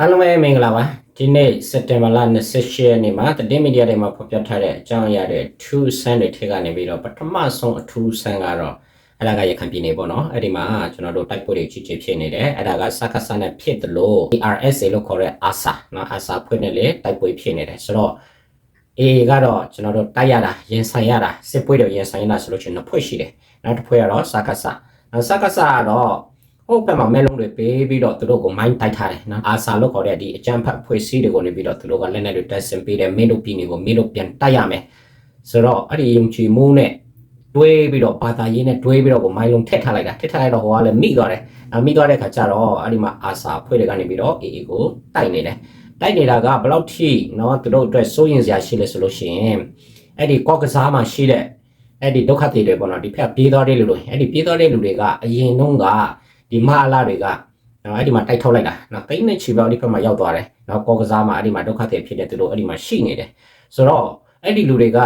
အားလုံးပဲမင်္ဂလာပါဒီနေ့စက်တင်ဘာလ28ရက်နေ့မှာတည်မီဒီယာတွေမှာဖော်ပြထားတဲ့အကြောင်းအရာတွေအထူးဆန်းတွေထဲကနေပြီးတော့ပထမဆုံးအထူးဆန်းကတော့အဲ့ဒါကရခိုင်ပြည်နယ်ပေါ့နော်အဲ့ဒီမှာကျွန်တော်တို့တိုက်ပွဲတွေကြီးကြီးဖြစ်နေတယ်အဲ့ဒါကစက္ကစနဲ့ဖြစ်တယ်လို့ ARSA လို့ခေါ်တဲ့ ASA နော် ASA ဖွဲ့နေလေတိုက်ပွဲဖြစ်နေတယ်ဆိုတော့ A ကတော့ကျွန်တော်တို့တိုက်ရတာရင်ဆိုင်ရတာစစ်ပွဲတွေရင်ဆိုင်ရတာဆိုလို့ရှိရင်နှစ်ဖွဲ့ရှိတယ်နောက်တစ်ဖွဲ့ကတော့စက္ကစနော်စက္ကစကတော့ ဟုတ်ကဲ့မှာမဲလုံးတွေပေးပြီးတော့သူတို့ကိုမိုင်းတိုက်ထားတယ်နော်အာဆာလို့ခေါ်တဲ့ဒီအကြမ်းဖက်ဖွဲ့စည်းတွေကိုနေပြီးတော့သူတို့ကလက်နက်တွေတက်ဆင်ပေးတယ်မင်းတို့ပြည်နေကိုမင်းတို့ပြန်တိုက်ရမယ်ဆိုတော့အဲ့ဒီယုံကြည်မှုနဲ့တွေးပြီးတော့ဘာသာရေးနဲ့တွေးပြီးတော့ကိုမိုင်းလုံးထက်ထားလိုက်တာထက်ထားလိုက်တော့ဟိုကလည်းမိသွားတယ်အဲမိသွားတဲ့ခါကျတော့အဲ့ဒီမှာအာဆာဖွဲ့တွေကနေပြီးတော့ AA ကိုတိုက်နေတယ်တိုက်နေတာကဘယ်လောက်ထိနော်သူတို့အတွက်စိုးရင်စရာရှိလဲဆိုလို့ရှိရင်အဲ့ဒီကော့ကစားမှာရှိတဲ့အဲ့ဒီဒုက္ခတွေတွေပေါ့နော်ဒီဖက်ပြေးသွားတဲ့လူတွေအဲ့ဒီပြေးသွားတဲ့လူတွေကအရင်တုန်းက ဒီမဟာလာတွေကနော်အဲ့ဒီမှာတိုက်ထုတ်လိုက်တာနော်တိတ်နဲ့ချီပေါင်းဒီဖက်မှာရောက်သွားတယ်နော်ကော့ကစားမှာအဲ့ဒီမှာဒုက္ခတွေဖြစ်တဲ့သူတို့အဲ့ဒီမှာရှိနေတယ်ဆိုတော့အဲ့ဒီလူတွေက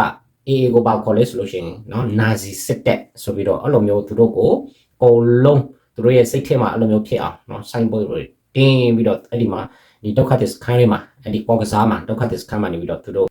အေးကိုပါခေါ်လဲဆိုလို့ရှိရင်နော်နာဇီစစ်တပ်ဆိုပြီးတော့အဲ့လိုမျိုးသူတို့ကိုအကုန်လုံးသူတို့ရဲ့စိတ်ထဲမှာအဲ့လိုမျိုးဖြစ်အောင်နော်စိုင်းဘုတ်တွေတင်းပြီးတော့အဲ့ဒီမှာဒီဒုက္ခသစ္စခိုင်းလေးမှာအဲ့ဒီပေါ်ကစားမှာဒုက္ခသစ္စခိုင်းမှာနေပြီးတော့သူတို့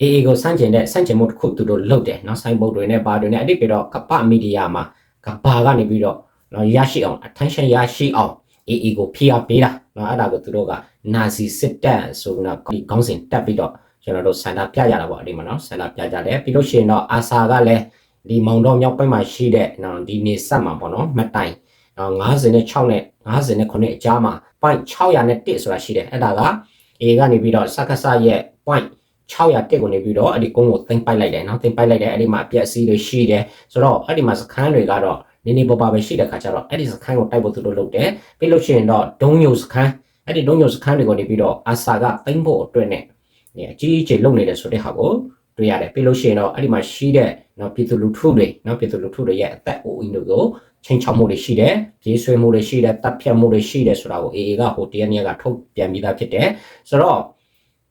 အေးကိုစန့်ကျင်တဲ့စန့်ကျင်မှုတစ်ခုသူတို့လုပ်တယ်နော်စိုင်းဘုတ်တွေနဲ့ပါတွေနဲ့အဲ့ဒီပြီးတော့ကပ္ပမီဒီယာမှာကဘာကနေပြီးတော့ နော်ရရှိအောင် attention ရရှိအောင်အေးကိုဖိအားပေးတာနော်အဲ့ဒါကိုသူတို့ကနာဇီစစ်တပ်ဆိုတော့ဒီခေါင်းစဉ်တက်ပြီးတော့ကျွန်တော်တို့စန္ဒပြကြတာပေါ့အဲ့ဒီမှာနော်စန္ဒပြကြတယ်ပြီးလို့ရှိရင်တော့အာဆာကလည်းဒီမောင်တော်မြောက်ပိုင်းမှာရှိတဲ့နော်ဒီနေဆက်မှာပေါ့နော်မတိုင်နော်56နဲ့59နဲ့9အကြားမှာ point 600နဲ့1ဆိုတာရှိတယ်အဲ့ဒါက A ကနေပြီးတော့စက္ကစရဲ့ point 600တက်ကိုနေပြီးတော့အဲ့ဒီကုန်းကိုသိမ့်ပိုက်လိုက်တယ်နော်သိမ့်ပိုက်လိုက်တယ်အဲ့ဒီမှာအပြက်စီးတွေရှိတယ်ဆိုတော့အဲ့ဒီမှာစခန်းတွေကတော့ နေနေပပပဲရှိတဲ့ခါကျတော့အဲ့ဒီစခန်းကိုတိုက်ဖို့သူတို့လုပ်တယ်ပြီးလို့ရှိရင်တော့ဒုံညုံစခန်းအဲ့ဒီဒုံညုံစခန်းတွေကိုနေပြီးတော့အာဆာကသိမ့်ဖို့အတွက်နဲ့အကြီးအကျယ်လုပ်နေတယ်ဆိုတဲ့ဟာကိုတွေ့ရတယ်ပြီးလို့ရှိရင်တော့အဲ့ဒီမှာရှိတဲ့နော်ပြည်သူလူထုတွေနော်ပြည်သူလူထုတွေရဲ့အသက်အိုးအိမ်တွေကိုချင်းချောက်မှုတွေရှိတယ်ပြေးဆွဲမှုတွေရှိတယ်တပ်ဖြတ်မှုတွေရှိတယ်ဆိုတာကို AA ကဟိုတရနေ့ကထုတ်ပြန်ပြီးသားဖြစ်တယ်ဆိုတော့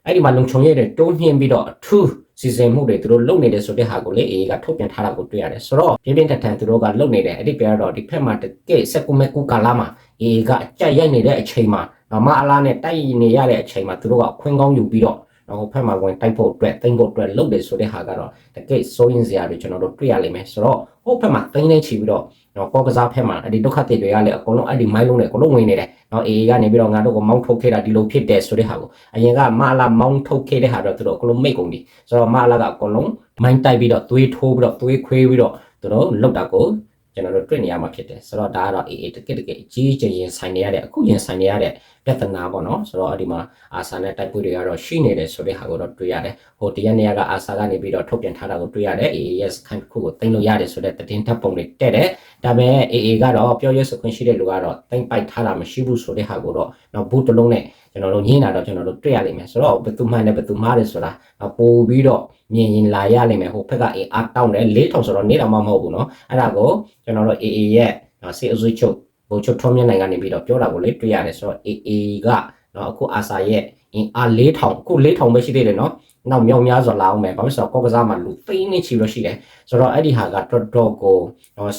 အဲ့ဒီမှာလုံခြုံရေးတွေတိုးညှင်းပြီးတော့အထူး စီစဉ်မှုတွေသူတို့လုပ်နေတယ်ဆိုတဲ့ဟာကိုလေ AA ကထုတ်ပြန်ထားတာကိုတွေ့ရတယ်ဆိုတော့ပြင်းပြင်းထန်ထန်သူတို့ကလုပ်နေတယ်အဲ့ဒီပြတော့ဒီဖက်မှာတကယ်စက်ကူမဲကူကာလာမှာ AA ကအကြက်ရိုက်နေတဲ့အချိန်မှာမအလားနဲ့တိုက်နေရတဲ့အချိန်မှာသူတို့ကခွင်းကောင်းယူပြီးတော့ ဟိုဖက်မှာဝင်တိုက်ဖို့အတွက်တိမ့်ဖို့အတွက်လုပ်တယ်ဆိုတဲ့ဟာကတော့တကယ်စိုးရင်စရာတွေကျွန်တော်တို့တွေ့ရလိမ့်မယ်ဆိုတော့ဟိုဖက်မှာတိမ့်နေချီပြီးတော့နော်ကောကစားဖက်မှာအဲ့ဒီဒုက္ခတွေတွေကလည်းအကုန်လုံးအဲ့ဒီမိုင်းလုံးတွေအကုန်လုံးဝင်နေတယ်နော်အေအေကနေပြီးတော့ငါတို့ကိုမောင်းထုတ်ခဲ့တာဒီလိုဖြစ်တယ်ဆိုတဲ့ဟာကိုအရင်ကမအလာမောင်းထုတ်ခဲ့တဲ့ဟာတော့သူတို့အကုန်လုံးမိတ်ကုန်ပြီဆိုတော့မအလာကအကုန်လုံးမိုင်းတိုက်ပြီးတော့သွေးထိုးပြီးတော့သွေးခွေးပြီးတော့သူတို့လောက်တာကို ကျွန်တော်တို့တွေ့နေရမှာဖြစ်တယ်ဆိုတော့ဒါကတော့အေးအေးတကယ်တကယ်အကြီးအကျယ်ရင်ဆိုင်နေရတဲ့အခုရင်ဆိုင်နေရတဲ့ပြဿနာပေါ့နော်ဆိုတော့အဲ့ဒီမှာအာဆာနဲ့တိုက်ပွဲတွေကတော့ရှိနေတယ်ဆိုတဲ့ဟာကိုတော့တွေ့ရတယ်ဟိုတရက်နေရကအာဆာကနေပြီးတော့ထုတ်ပြန်ထားတာကိုတွေ့ရတယ် AAS ခိုင်ခုကိုတင်လို့ရတယ်ဆိုတဲ့သတင်းထပ်ပုံတွေတဲ့တယ် ဒါပေမဲ့ AA ကတော့ပြောရဲစခွင့်ရှိတဲ့လူကတော့တင်ပိုက်ထားတာမရှိဘူးဆိုတဲ့ဟာကိုတော့တော့ဘူးတစ်လုံးနဲ့ကျွန်တော်တို့ညင်းတာတော့ကျွန်တော်တို့တွေ့ရလိမ့်မယ်ဆိုတော့ဘယ်သူမှန်းနဲ့ဘယ်သူမှားတယ်ဆိုတာပို့ပြီးတော့မြင်ရင်လာရလိမ့်မယ်ဟိုဘက်က AA အားတောင်းတယ်၄ထောင်ဆိုတော့နေတော့မှမဟုတ်ဘူးเนาะအဲ့ဒါကိုကျွန်တော်တို့ AA ရဲ့စေအစွေးချုပ်ဘိုချုပ်ထုံးမြင့်နိုင်ကနေပြီးတော့ပြောတာကိုလေတွေ့ရတယ်ဆိုတော့ AA ကเนาะအခုအာဆာရဲ့အင်အား၄ထောင်အခု၄ထောင်ပဲရှိသေးတယ်เนาะ နောက်မြောက်များစွာလာအောင်မယ်ဘာဖြစ်လို့ကော့ကစားမှာလူသိနေချီလို့ရှိတယ်ဆိုတော့အဲ့ဒီဟာကတော်တော်ကို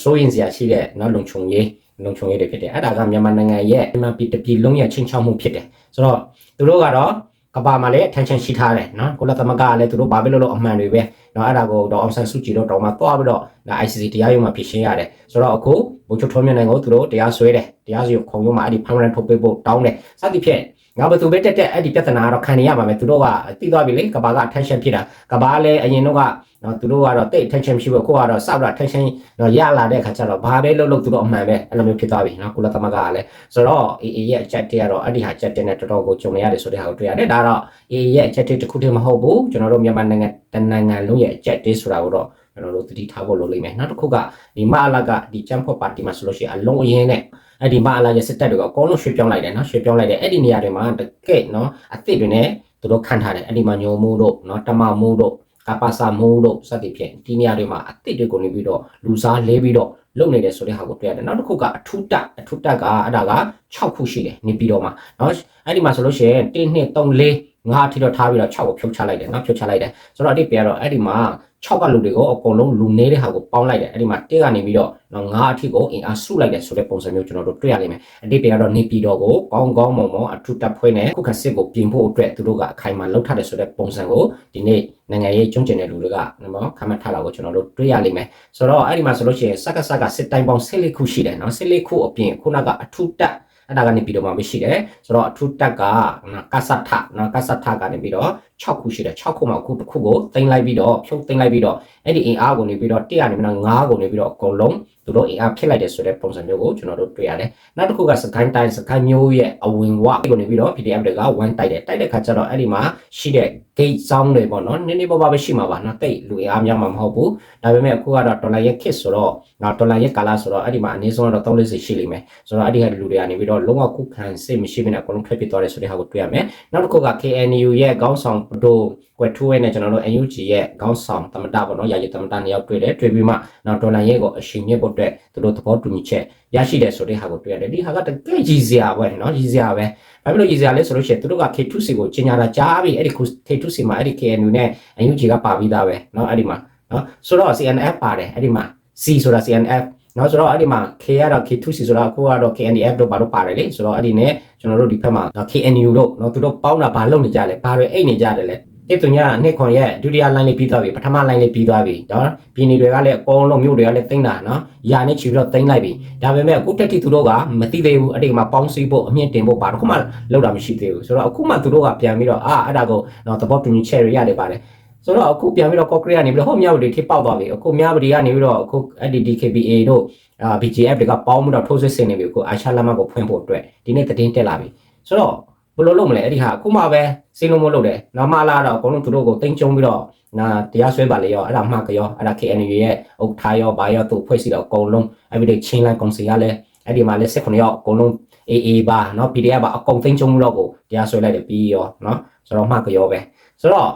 စိုးရင်စရာရှိတဲ့နော်လုံခြုံရေးလုံခြုံရေးတွေဖြစ်တယ်အဲ့ဒါကမြန်မာနိုင်ငံရဲ့မြန်မာပြည်တပြည်လုံးရဲ့ချင်းချောက်မှုဖြစ်တယ်ဆိုတော့သူတို့ကတော့ကဘာမှာလည်း attention ရှိထားတယ်နော်ကုလသမဂ္ဂကလည်းသူတို့ဘာပဲလို့လို့အမှန်တွေပဲနော်အဲ့ဒါကိုတော့အောင်ဆန်းစုကြည်တို့တော်မှာသွားပြီးတော့ဒါ ICC တရားရုံးမှာဖြစ်ရှင်းရတယ်ဆိုတော့အခုဘုချုပ်ထွန်းမြင့်နိုင်ကိုသူတို့တရားစွဲတယ်တရားစွဲခုံရုံးမှာအဲ့ဒီ permanent ထုတ်ပေးဖို့တောင်းတယ်စသဖြင့် ငါဘသူပဲတက်တက်အဲ့ဒီပြဿနာကတော့ခံနေရပါမယ်သူတို့ကတိသွားပြီလေကဘာက attention ဖြစ်တာကဘာလည်းအရင်တော့ကနော်သူတို့ကတော့တိတ် attention မရှိဘူးအခုကတော့စောက်တာ attention နော်ရလာတဲ့အခါကျတော့ဘာပဲလုပ်လို့သူတို့အမှန်ပဲအဲ့လိုမျိုးဖြစ်သွားပြီနော်ကုလသမဂ္ဂကလည်းဆိုတော့ AA ရဲ့အချက်တည်းကတော့အဲ့ဒီဟာချက်တဲ့နဲ့တော်တော်ကိုကြုံရတယ်ဆိုတဲ့ဟာကိုတွေ့ရတယ်ဒါတော့ AA ရဲ့အချက်တည်းတစ်ခုတည်းမဟုတ်ဘူးကျွန်တော်တို့မြန်မာနိုင်ငံတနိုင်ငံလုံးရဲ့အချက်တည်းဆိုတာကိုတော့ကျွန်တော်တို့သတိထားဖို့လိုလိမ့်မယ်နောက်တစ်ခုကဒီမအလကဒီချမ်ဖို့ပါတီမှာဆိုလို့ရှိရင်အလုံးအရင်နဲ့ အဲ့ဒီမအလာရဲ့စစ်တပ်တွေကအကုန်လုံးရွှေ့ပြောင်းလိုက်တယ်နော်ရွှေ့ပြောင်းလိုက်တယ်အဲ့ဒီနေရာတွေမှာတကယ်နော်အသစ်တွေနဲ့သူတို့ခံထားတယ်အဲ့ဒီမှာညိုမိုးတို့နော်တမမိုးတို့ကပါစာမိုးတို့စသဖြင့်ဒီနေရာတွေမှာအသစ်တွေကိုနေပြီးတော့လူစားလဲပြီးတော့လုပ်နေတယ်ဆိုတဲ့ဟာကိုတွေ့ရတယ်နောက်တစ်ခုကအထုတအထုတကအဲ့ဒါက6ခုရှိတယ်နေပြီးတော့မှာနော်အဲ့ဒီမှာဆိုလို့ရှိရင်1 2 3 4 ငါးအထိတော့ထားပြီးတော့6ကိုဖြုတ်ချလိုက်တယ်နော်ဖြုတ်ချလိုက်တယ်ဆိုတော့အတိပြကတော့အဲ့ဒီမှာ6ကလူတွေကိုအကုန်လုံးလူနေတဲ့ဟာကိုပေါင်းလိုက်တယ်အဲ့ဒီမှာ1ကနေပြီးတော့နော်9အထိကိုအင်အားစုလိုက်တယ်ဆိုတဲ့ပုံစံမျိုးကျွန်တော်တို့တွေ့ရလိမ့်မယ်အတိပြကတော့နေပြည်တော်ကိုကောင်းကောင်းမွန်မွန်အထူးတပ်ဖွဲ့နဲ့ခုခံစစ်ကိုပြင်ဖို့အတွက်သူတို့ကအခိုင်အမာလှုပ်ထားတယ်ဆိုတဲ့ပုံစံကိုဒီနေ့နိုင်ငံရေးကျွမ်းကျင်တဲ့လူတွေကနော်ခမတ်ထားတာကိုကျွန်တော်တို့တွေ့ရလိမ့်မယ်ဆိုတော့အဲ့ဒီမှာဆိုလို့ရှိရင်စက္ကစကစစ်တိုင်းပေါင်း14ခုရှိတယ်နော်14ခုအပြင်ခုနကအထူးတပ် အဲ့ဒါကနေပြီးတော့မှမရှိတယ်ဆိုတော့အထူးတက်ကနော်ကဆတ်ထနော်ကဆတ်ထကနေပြီးတော့6ခုရှိတယ်6ခုမှအခုတစ်ခုကိုတင်လိုက်ပြီးတော့ဖြုတ်တင်လိုက်ပြီးတော့အဲ့ဒီအင်အားကိုနေပြီးတော့100ကနေပြီးတော့9ကိုနေပြီးတော့အကုန်လုံး သူတို့အင်အားဖြစ်လိုက်တယ်ဆိုတဲ့ပုံစံမျိုးကိုကျွန်တော်တို့တွေ့ရတယ်နောက်တစ်ခုကစကိုင်းတိုင်းစကိုင်းမျိုးရဲ့အဝင်ဝကိုနေပြီးတော့ PDF တွေကဝမ်းတိုက်တယ်တိုက်တဲ့ခါကျတော့အဲ့ဒီမှာရှိတဲ့ gate sound တွေပေါ့နော်နည်းနည်းပါးပါးပဲရှိမှာပါနော်တိတ်လူအင်အားများမှာမဟုတ်ဘူးဒါပေမဲ့အခုကတော့ဒေါ်လာရဲ့ kit ဆိုတော့နော်ဒေါ်လာရဲ့ကာလာဆိုတော့အဲ့ဒီမှာအနည်းဆုံးတော့340ရှိလိမ့်မယ်ဆိုတော့အဲ့ဒီဟာလူတွေကနေပြီးတော့လုံးဝခုခံစိတ်မရှိဘဲနဲ့အကုန်လုံးထွက်ပြေးသွားတယ်ဆိုတဲ့ဟာကိုတွေ့ရမယ်နောက်တစ်ခုက KNU ရဲ့ခေါင်းဆောင်တို့ကွက်ထိုးရဲနဲ့ကျွန်တော်တို့ NUG ရဲ့ခေါင်းဆောင်တမတာပေါ့နော်ရာကြီးတမတာနှစ်ယောက်တွေ့တယ်တွေ့ပြီးမှနောက်ဒေါ်လာရဲ့ကိုအရှင်မြင့်ဖို့အတွက်သူတို့သဘောတူညီချက်ရရှိတယ်ဆိုတဲ့ဟာကိုတွေ့ရတယ်ဒီဟာကတကယ်ကြီးစရာပဲနော်ကြီးစရာပဲဘာဖြစ်လို့ကြီးစရာလဲဆိုလို့ရှိရင်သူတို့က K2C ကိုကျင်ညာတာကြားပြီအဲ့ဒီ K2C မှာအဲ့ဒီ KNU နဲ့ NUG ကပါပြီးသားပဲနော်အဲ့ဒီမှာနော်ဆိုတော့ CNF ပါတယ်အဲ့ဒီမှာ C ဆိုတာ CNF နော်ဆိုတော့အဲ့ဒီမှာ K ကတော့ K2C ဆိုတာအခုကတော့ KNDF တို့ဘာလို့ပါတယ်လေဆိုတော့အဲ့ဒီနဲ့ကျွန်တော်တို့ဒီဘက်မှာ KNU တို့နော်သူတို့ပေါင်းတာဘာလုပ်နေကြလဲဘာတွေအိတ်နေကြတယ်လဲ တိတူညာနှစ်ခွန်ရဲ့ဒုတိယ line လေးပြီးသွားပြီပထမ line လေးပြီးသွားပြီနော်ပြည်နေတွေကလည်းအကုန်လုံးမြို့တွေကလည်းတိမ့်တာနော်ယာနဲ့ချီပြီးတော့တိမ့်လိုက်ပြီဒါပေမဲ့အခုတက်တိသူတို့ကမသိသေးဘူးအဲ့ဒီမှာပေါင်းစည်းဖို့အမြင့်တင်ဖို့ဘာတစ်ခုမှလောက်တာမရှိသေးဘူးဆိုတော့အခုမှသူတို့ကပြန်ပြီးတော့အာအဲ့ဒါကိုနော်သဘောတူညီချက်ရရတယ်ပါတယ်ဆိုတော့အခုပြန်ပြီးတော့ concrete ကနေပြီးတော့ဟိုမြဝတီထိပေါက်သွားပြီအခုမြဝတီကနေပြီးတော့အခုအဲ့ဒီ DKBA တို့အာ BGF တွေကပေါင်းပြီးတော့ထိုးစစ်ဆင်နေပြီအခုအာရှလမ်းမကိုဖွင့်ဖို့အတွက်ဒီနေ့သတင်းတက်လာပြီဆိုတော့ ဘယ်လိုလုပ်မလဲအဲ့ဒီဟာအခုမှပဲစိတ်လုံးမလုပ်တယ်နောက်မှလာတော့အကုန်လုံးသူတို့ကိုတင်ကျုံပြီးတော့နာတရားစွဲပါလေရောအဲ့ဒါမှကရောအဲ့ဒါ KNU ရဲ့ဥက္ထားရောဘာရောသူဖွဲ့စီတော့အကုန်လုံး everyday chain line ကောင်စီကလည်းအဲ့ဒီမှာလည်းစစ်ခုနှစ်ယောက်အကုန်လုံး AA ပါเนาะ PDF ပါအကုန်သိမ်းချုံလို့ကိုတရားစွဲလိုက်တယ်ပြီးရောเนาะဆိုတော့မှကရောပဲဆိုတော့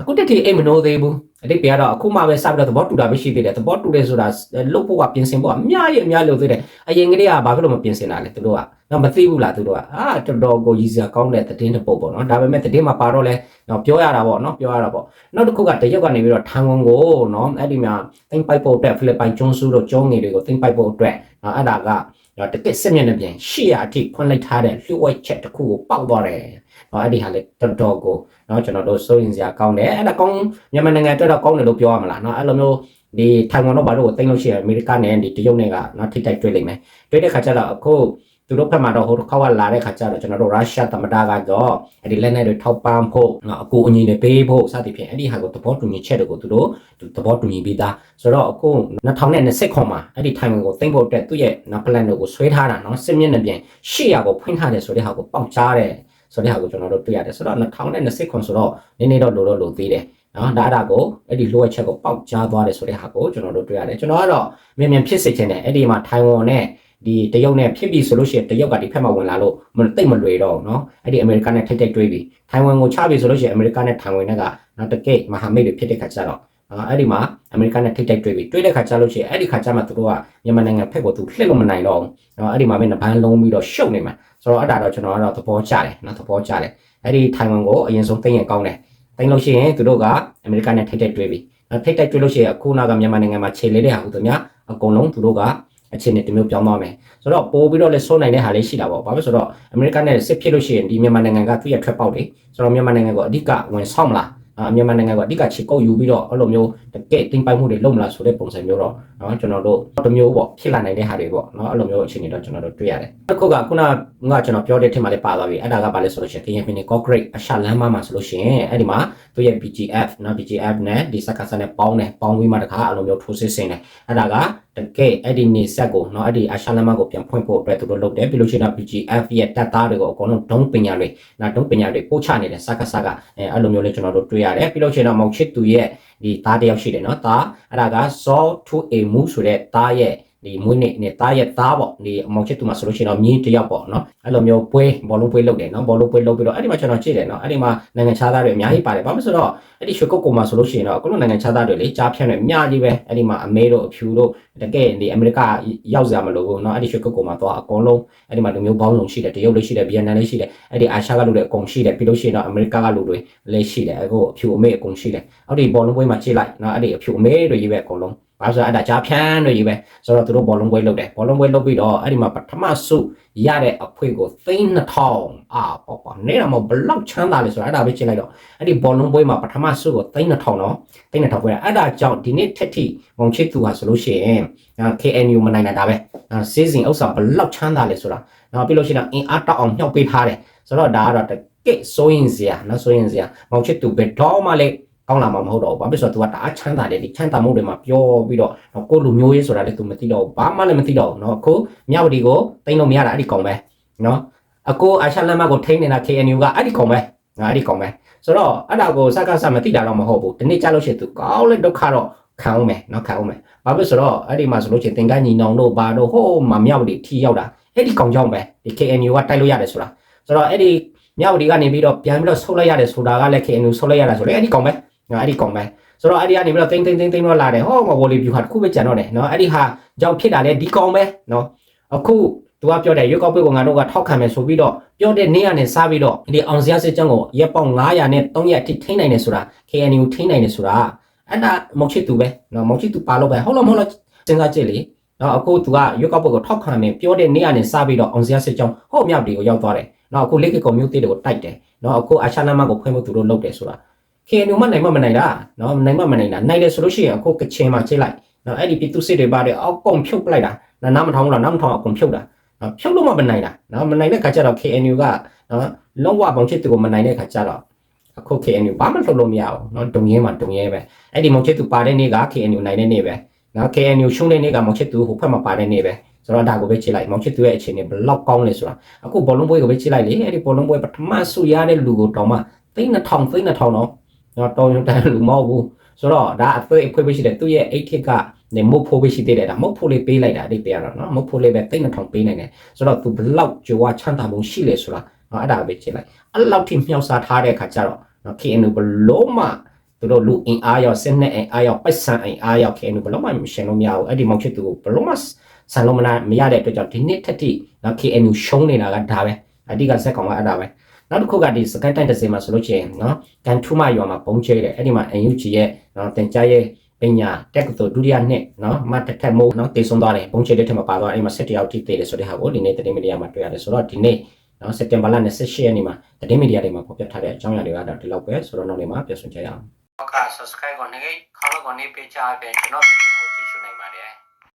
အခုတက်တီအိမ်မနိုးသေးဘူး အတိတ်ပြတော့အခုမှပဲစပြီးတော့သဘောတူတာပဲရှိသေးတယ်သဘောတူတယ်ဆိုတာလုတ်ဖို့ကပြင်ဆင်ဖို့ကအများကြီးအများလို့သေးတယ်အရင်ကတည်းကဘာဖြစ်လို့မပြင်ဆင်တာလဲသူတို့ကတော့မသိဘူးလားသူတို့ကအာတော်တော်ကိုရည်စရာကောင်းတဲ့သတင်းတစ်ပုဒ်ပေါ့နော်ဒါပေမဲ့သတင်းမှာပါတော့လဲတော့ပြောရတာပေါ့နော်ပြောရတာပေါ့နောက်တစ်ခုကတရုတ်ကနေပြီးတော့ထန်ဝန်ကိုနော်အဲ့ဒီမှာတင်ပိုက်ဖို့အတွက်ဖိလစ်ပိုင်ကျွန်းစုတို့ကျွန်းငယ်တွေကိုတင်ပိုက်ဖို့အတွက်အဲ့ဒါကတော့တကက်စစ်မျက်နှာပြင်ရှေ့ရအထိဖွင့်လိုက်ထားတဲ့လျှို့ဝှက်ချက်တစ်ခုကိုပေါက်သွားတယ်။ နော်အဲ့ဒီဟာလေတော်တော်ကိုနော်ကျွန်တော်တို့စိုးရင်စရာကောင်းတယ်အဲ့ဒါကောင်းမြန်မာနိုင်ငံအတွက်တော့ကောင်းတယ်လို့ပြောရမလားနော်အဲ့လိုမျိုးဒီထိုင်ဝမ်တော့ဘာလို့တိတ်လို့ရှိရအမေရိကနဲ့ဒီတရုတ်နဲ့ကနော်ထိတိုက်တွေ့လိမ့်မယ်တွေ့တဲ့ခါကျတော့အခုသူတို့ဘက်မှာတော့ဟိုတစ်ခေါက်ကလာတဲ့ခါကျတော့ကျွန်တော်တို့ရုရှားသမ္မတကတော့အဲ့ဒီလက်နက်တွေထောက်ပံ့ဖို့နော်အကူအညီတွေပေးဖို့စသဖြင့်အဲ့ဒီဟာကိုသဘောတူညီချက်တွေကိုသူတို့သဘောတူညီပြီးသားဆိုတော့အခု2020ခွန်မှာအဲ့ဒီထိုင်ဝမ်ကိုသိမ်းဖို့အတွက်သူ့ရဲ့နော် plan တွေကိုဆွဲထားတာနော်စစ်မျက်နှာပြင်ရှေ့ရကိုဖွင့်ထားတယ်ဆိုတဲ့ဟာကိုပေါက်ချားတယ် ဆိုတဲ့ဟာကိုကျွန်တော်တို့တွေ့ရတယ်ဆိုတော့2020ခုဆိုတော့နည်းနည်းတော့လိုတော့လိုသေးတယ်နော်ဒါအဲ့ဒါကိုအဲ့ဒီလိုအပ်ချက်ကိုပေါက်ကြားသွားတယ်ဆိုတဲ့ဟာကိုကျွန်တော်တို့တွေ့ရတယ်ကျွန်တော်ကတော့မြန်မြန်ဖြစ်စေချင်တယ်အဲ့ဒီမှာထိုင်ဝမ်နဲ့ဒီတရုတ်နဲ့ဖြစ်ပြီဆိုလို့ရှိရင်တရုတ်ကဒီဖက်မှာဝင်လာလို့မတိတ်မလွယ်တော့เนาะအဲ့ဒီအမေရိကန်နဲ့ထိတ်ထိတ်တွေးပြီးထိုင်ဝမ်ကိုချပြီဆိုလို့ရှိရင်အမေရိကန်နဲ့ထိုင်ဝမ်နဲ့ကနောက်တကယ့်မဟာမိတ်တွေဖြစ်တဲ့ခါကျတော့ အဲ့ဒီမှာအမေရိကန်နဲ့ထိတ်တိုက်တွေ့ပြီတွေ့တဲ့ခါကျလို့ရှိရင်အဲ့ဒီခါကျမှသူတို့ကမြန်မာနိုင်ငံဖက်ကိုသူလှစ်လို့မနိုင်တော့ဘူး။နော်အဲ့ဒီမှာပဲနဘန်းလုံးပြီးတော့ရှုပ်နေမှာ။ဆိုတော့အဲ့ဒါတော့ကျွန်တော်ကတော့သဘောကျတယ်နော်သဘောကျတယ်။အဲ့ဒီထိုင်ဝမ်ကိုအရင်ဆုံးသိရင်ကောင်းတယ်။သိလို့ရှိရင်သူတို့ကအမေရိကန်နဲ့ထိတ်တိုက်တွေ့ပြီ။နော်ထိတ်တိုက်တွေ့လို့ရှိရင်အခုနောက်ကမြန်မာနိုင်ငံမှာခြေလေးတဲ့ဟာဟုတ်သမျှအကုန်လုံးသူတို့ကအခြေအနေတစ်မျိုးပြောင်းသွားမယ်။ဆိုတော့ပို့ပြီးတော့လဲစိုးနိုင်တဲ့ဟာလေးရှိတာပေါ့။ဘာဖြစ်ဆိုတော့အမေရိကန်နဲ့စစ်ဖြစ်လို့ရှိရင်ဒီမြန်မာနိုင်ငံကသူ့ရဲ့ထွက်ပေါက်တွေဆိုတော့မြန်မာနိုင်ငံကိုအဓိကဝင်ဆောင်မလား။အ မြန်မာနိုင်ငံကအဓိကခြေကုပ်ယူပြီးတော့အဲ့လိုမျိုးတကယ်တင်ပိုင်မှုတွေလုပ်မလားဆိုတဲ့ပုံစံမျိုးတော့နော်ကျွန်တော်တို့တစ်မျိုးပေါ့ဖြစ်လာနိုင်တဲ့ဟာတွေပေါ့နော်အဲ့လိုမျိုးအခြေအနေတော့ကျွန်တော်တို့တွေ့ရတယ်တစ်ခုကခုနကကျွန်တော်ပြောတဲ့အထက်မှာလည်းပါသွားပြီအဲ့ဒါကဘာလဲဆိုလို့ရှိရင်ကရင်ပြည်နယ် concrete အရှာလမ်းမမှာဆိုလို့ရှိရင်အဲ့ဒီမှာသူရဲ့ BGF နော် BGF နဲ့ဒီစက္ကစနဲ့ပေါင်းတယ်ပေါင်းပြီးမှတခါအဲ့လိုမျိုးထိုးစစ်ဆင်တယ်အဲ့ဒါကတကယ်အဲ့ဒီနေဆက်ကိုเนาะအဲ့ဒီအရှာလမ်းမကိုပြန်ဖွင့်ဖို့အတွက်သူတို့လုပ်တယ်ပြီးလို့ရှိရင် BGF ရဲ့တပ်သားတွေကိုအကုန်လုံးဒုံးပညာတွေနော်ဒုံးပညာတွေပို့ချနေတဲ့စက္ကစကအဲအဲ့လိုမျိုးလေးကျွန်တော်တို့တွေ့ရတယ်ပြီးလို့ရှိရင်တော့မောင်ချစ်သူရဲ့ဒီသားတယောက်ရှိတယ်နော်သားအဲ့ဒါက Saw to a Move ဆိုတဲ့သားရဲ့ ဒီမွေးနေ့နဲ့တားရဲ့သားပေါ့ဒီအမောင်ချစ်သူမှာဆိုလို့ရှိရင်တော့မြင်းတစ်ယောက်ပေါ့နော်အဲ့လိုမျိုးပွဲဘောလုံးပွဲလုပ်တယ်နော်ဘောလုံးပွဲလုပ်ပြီးတော့အဲ့ဒီမှာကျွန်တော်ကြည့်တယ်နော်အဲ့ဒီမှာနိုင်ငံခြားသားတွေအများကြီးပါတယ်ဘာလို့ဆိုတော့အဲ့ဒီရွှေကုတ်ကုံမှာဆိုလို့ရှိရင်တော့အခုလိုနိုင်ငံခြားသားတွေလေကြားဖြန့်တယ်အများကြီးပဲအဲ့ဒီမှာအမေတို့အဖြူတို့တကယ်ဒီအမေရိကရောက်စရာမလိုဘူးနော်အဲ့ဒီရွှေကုတ်ကုံမှာတော့အကုန်လုံးအဲ့ဒီမှာလူမျိုးပေါင်းစုံရှိတယ်တရုတ်လေးရှိတယ်ဗီယက်နမ်လေးရှိတယ်အဲ့ဒီအာရှကလူတွေအကုန်ရှိတယ်ပြီးလို့ရှိရင်တော့အမေရိကကလူတွေလည်းရှိတယ်အခုအဖြူအမေအကုန်ရှိတယ်အဲ့ဒီဘောလုံးပွဲမှာကြည့်လိုက်နော်အဲ့ဒီအဖြူအမေတွေကြီးပဲအကုန်လုံး ဘာလို့ဆိုတော့အဲ့ဒါကြားဖြန့်တွေကြီးပဲဆိုတော့သူတို့ဘောလုံးပွဲလုပ်တယ်ဘောလုံးပွဲလုပ်ပြီးတော့အဲ့ဒီမှာပထမဆုရတဲ့အခွင့်ကိုသိန်း2000အာပေါ့ပေါ့နေတော့မဘလောက်ချမ်းသာလဲဆိုတော့အဲ့ဒါပဲကြည့်လိုက်တော့အဲ့ဒီဘောလုံးပွဲမှာပထမဆုကိုသိန်း2000နော်သိန်း2000ပွဲအဲ့ဒါကြောင့်ဒီနေ့ထက်ထိမောင်ချစ်သူဟာဆိုလို့ရှိရင် KNU မနိုင်တာဒါပဲစီးစဉ်ဥစ္စာဘလောက်ချမ်းသာလဲဆိုတာနောက်ပြီးလို့ရှိရင်အင်အားတောက်အောင်ညှောက်ပေးထားတယ်ဆိုတော့ဒါကတော့တကယ့်စိုးရင်စရာနော်စိုးရင်စရာမောင်ချစ်သူဘယ်တော့မှလည်း ကောင်းလာမှာမဟုတ်တော့ဘူးဘာဖြစ်လို့ဆိုတော့ तू ကတအားချမ်းသာတယ်ဒီချမ်းသာမှုတွေမှာပြောပြီးတော့ကိုလူမျိုးရေးဆိုတာလည်း तू မသိတော့ဘူးဘာမှလည်းမသိတော့ဘူးเนาะအခုမြဝတီကိုတိမ့်လို့မရတာအဲ့ဒီကောင်ပဲเนาะအခုအာရှလမ်းမကိုထိန်းနေတာ KNU ကအဲ့ဒီကောင်ပဲငါအဲ့ဒီကောင်ပဲဆိုတော့အဲ့ဒါကိုစကားစမသိတာတော့မဟုတ်ဘူးဒီနေ့ကြားလို့ရှိရင် तू ကောင်းတဲ့ဒုက္ခတော့ခံအောင်မယ်เนาะခံအောင်မယ်ဘာဖြစ်ဆိုတော့အဲ့ဒီမှာဆိုလို့ရှိရင်တင်ကိုင်းညီနောင်တို့ဘာတို့ဟိုးမမြဝတီထီရောက်တာအဲ့ဒီကောင်ကြောင့်ပဲဒီ KNU ကတိုက်လို့ရတယ်ဆိုတာဆိုတော့အဲ့ဒီမြဝတီကနေပြီးတော့ပြန်ပြီးတော့ဆုတ်လိုက်ရတယ်ဆိုတာကလည်း KNU ဆုတ်လိုက်ရတာဆိုလေအဲ့ဒီကောင်ပဲ နော်အဲ့ဒီ combine ဆိုတော့အဲ့ဒီကနေပြီးတော့တိမ့်တိမ့်တိမ့်တိမ့်တော့လာတယ်ဟောငါ volley view ဟာတစ်ခုပဲကြံတော့တယ်နော်အဲ့ဒီဟာကြောင့်ဖြစ်တာလေဒီ combine ပဲနော်အခုသူကပြောတယ်ရွက်ကောက်ပွဲကငါတို့ကထောက်ခံမယ်ဆိုပြီးတော့ပြောတဲ့နေ့ကနေစပြီးတော့ဒီအောင်စရာစစ်ကြောင်းကိုရက်ပေါင်း900နဲ့300အထိထိနိုင်တယ်ဆိုတာ KNU ကိုထိနိုင်တယ်ဆိုတာအဲ့ဒါမောက်ချစ်သူပဲနော်မောက်ချစ်သူပါလို့ပဲဟုတ်လားမဟုတ်လားစဉ်းစားကြည့်လေနော်အခုသူကရွက်ကောက်ပွဲကိုထောက်ခံမယ်ပြောတဲ့နေ့ကနေစပြီးတော့အောင်စရာစစ်ကြောင်းဟုတ်မြောက်တွေကိုရောက်သွားတယ်နော်အခုလက်ကကွန်မြူတီတွေကိုတိုက်တယ်နော်အခုအာရှနာမကိုဖွင့်ဖို့သူတို့လုပ်တယ်ဆိုတာ KNU မနိုင်မမနိုင်တာနော်နိုင်မမနိုင်တာနိုင်တယ်ဆိုလို့ရှိရင်အခုကချင်မှာချိန်လိုက်နော်အဲ့ဒီပြည်သူစစ်တွေပါတယ်အောက်ကုန်ဖြုတ်ပလိုက်တာနော်နားမထောင်ဘူးလားနားမထောင်အကုန်ဖြုတ်တာနော်ဖြုတ်လို့မှမနိုင်တာနော်မနိုင်တဲ့ခါကျတော့ KNU ကနော်လုံးဝပေါင်ချစ်သူကိုမနိုင်တဲ့ခါကျတော့အခု KNU ဘာမှလုပ်လို့မရဘူးနော်တုံရဲမှာတုံရဲပဲအဲ့ဒီမောင်ချစ်သူပါတဲ့နေ့က KNU နိုင်တဲ့နေ့ပဲနော် KNU ရှုံးတဲ့နေ့ကမောင်ချစ်သူဟိုဖက်မှာပါတဲ့နေ့ပဲဆိုတော့ဒါကိုပဲကြည့်လိုက်မောင်ချစ်သူရဲ့အခြေအနေဘယ်လောက်ကောင်းလဲဆိုတာအခုဘောလုံးပွဲကိုပဲကြည့်လိုက်လေအဲ့ဒီဘောလုံးပွဲပထမဆူရတဲ့လူကိုတောင်မှသိန်း2000သိန်း2000နော် နော်တော်ရုံတန်လူမဟုတ်ဘူးဆိုတော့ဒါအသွေးအခွေးပဲရှိတယ်သူ့ရဲ့အိတ်ထစ်ကနေမုတ်ဖိုးပဲရှိသေးတယ်ဒါမုတ်ဖိုးလေးပေးလိုက်တာအိတ်ပြရတော့နော်မုတ်ဖိုးလေးပဲသိန်း2000ပေးနိုင်တယ်ဆိုတော့သူဘယ်လောက်ကြွားချမ်းသာမှုရှိလဲဆိုတာနော်အဲ့ဒါပဲကြည့်လိုက်အဲ့လောက်ထိမြောက်စားထားတဲ့အခါကျတော့နော် KNU ဘလုံးမှသူတို့လူအင်အားရောက်စစ်နဲ့အင်အားရောက်ပိုက်ဆံအင်အားရောက် KNU ဘလုံးမှမရှင်လို့မရဘူးအဲ့ဒီမောင်ချစ်သူကိုဘလုံးမှဆန်လို့မနာမရတဲ့အတွက်ကြောင့်ဒီနေ့ထက်ထိနော် KNU ရှုံးနေတာကဒါပဲအဓိကဇက်ကောင်ကအဲ့ဒါပဲ နောက်တစ်ခုကဒီစကိုင်းတိုင်းတစ်စင်မှာဆိုလို့ရှိရင်နော်ကန်ထူမရွာမှာပုံချဲတယ်အဲ့ဒီမှာ NUG ရဲ့နော်တင်ကြားရဲ့ပညာတက်ကတော်ဒုတိယနှစ်နော်မတ်တက်ထက်မိုးနော်တေဆုံးသွားတယ်ပုံချဲတဲ့ထက်မှာပါသွားအဲ့ဒီမှာဆက်တယောက်ထိသေးတယ်ဆိုတဲ့ဟာကိုဒီနေ့တတိမီဒီယာမှာတွေ့ရတယ်ဆိုတော့ဒီနေ့နော်စက်တင်ဘာလ28ရက်နေ့မှာတတိမီဒီယာတွေမှာဖော်ပြထားတဲ့အကြောင်းအရာတွေကတော့ဒီလောက်ပဲဆိုတော့နောက်နေ့မှာပြန်ဆွကြရအောင်ဟုတ်ကဲ့ subscribe ကိုနေခေါင်းကိုနေပေးချပေးကျွန်တော်ဗီဒီယို